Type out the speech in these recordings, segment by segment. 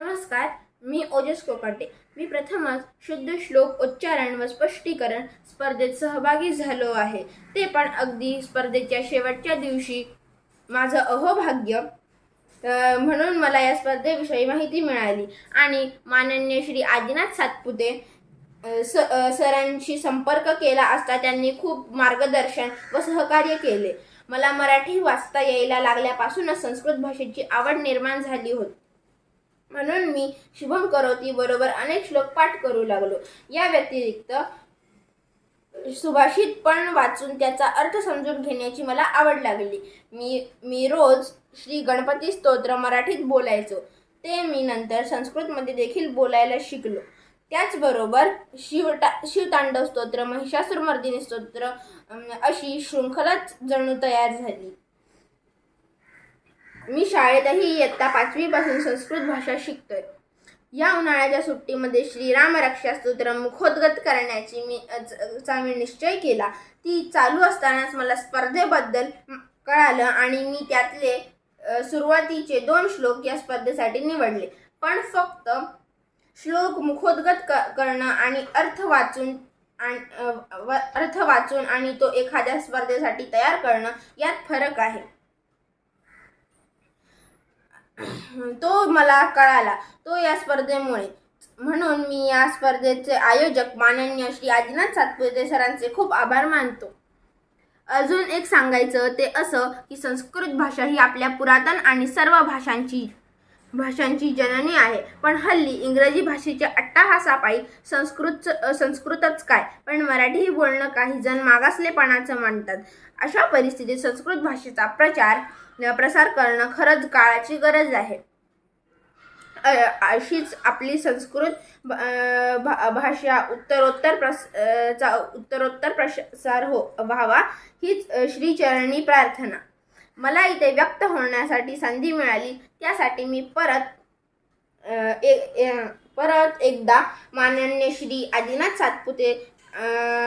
नमस्कार मी ओजस कोकाटे. मी प्रथमच शुद्ध श्लोक उच्चारण व स्पष्टीकरण स्पर्धेत सहभागी झालो आहे. ते पण अगदी स्पर्धेच्या शेवटच्या दिवशी. माझं अहोभाग्य अ, म्हणून मला या स्पर्धेविषयी माहिती मिळाली. आणि माननीय श्री आदिनाथ सातपुते अ, स अ, सरांशी संपर्क केला असता त्यांनी खूप मार्गदर्शन व सहकार्य केले. मला मराठी वाचता यायला लागल्यापासूनच संस्कृत भाषेची आवड निर्माण झाली होती. म्हणून मी शुभम करोती बरोबर अनेक श्लोक पाठ करू लागलो. या व्यतिरिक्त सुभाषित पण वाचून त्याचा अर्थ समजून घेण्याची मला आवड लागली. मी मी रोज श्री गणपती स्तोत्र मराठीत बोलायचो. ते मी नंतर संस्कृतमध्ये देखील बोलायला शिकलो. त्याचबरोबर शिवटा शिवतांडव स्तोत्र महिषासुरमर्दिनी स्तोत्र अशी शृंखलाच जणू तयार झाली. मी शाळेतही इयत्ता पाचवीपासून संस्कृत भाषा शिकतोय. या उन्हाळ्याच्या सुट्टीमध्ये श्रीराम रक्षा स्तोत्र मुखोद्गत करण्याची मी च- चा मी निश्चय केला. ती चालू असतानाच मला स्पर्धेबद्दल कळालं आणि मी त्यातले सुरुवातीचे दोन श्लोक या स्पर्धेसाठी निवडले. पण फक्त श्लोक मुखोद्गत क करणं आणि अर्थ वाचून आणि व- अर्थ वाचून आणि तो एखाद्या स्पर्धेसाठी तयार करणं यात फरक आहे. तो मला कळाला तो या स्पर्धेमुळे. म्हणून मी या स्पर्धेचे आयोजक माननीय श्री आदिनाथ सातपुते सरांचे खूप आभार मानतो. अजून एक सांगायचं ते असं की संस्कृत भाषा ही आपल्या पुरातन आणि सर्व भाषांची भाषांची जननी आहे. पण हल्ली इंग्रजी भाषेच्या अट्टाहासापायी संस्कृत संस्कृतच काय? पण मराठी बोलणं काही जण मागासलेपणाचं म्हणतात अशा परिस्थितीत संस्कृत भाषेचा प्रचार प्रसार करणं खरंच काळाची गरज आहे. अशीच आपली संस्कृत भ- भा- भाषा उत्तरोत्तर प्रस चा उत्तरोत्तर प्रसार हो व्हावा हीच श्रीचरणी प्रार्थना. मला इथे व्यक्त होण्यासाठी संधी मिळाली. त्यासाठी मी परत ए- ए- परत एकदा मानन्य श्री आदिनाथ सातपुते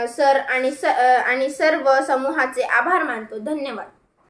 सर आणि स आणि सर्व समूहाचे आभार मानतो. धन्यवाद.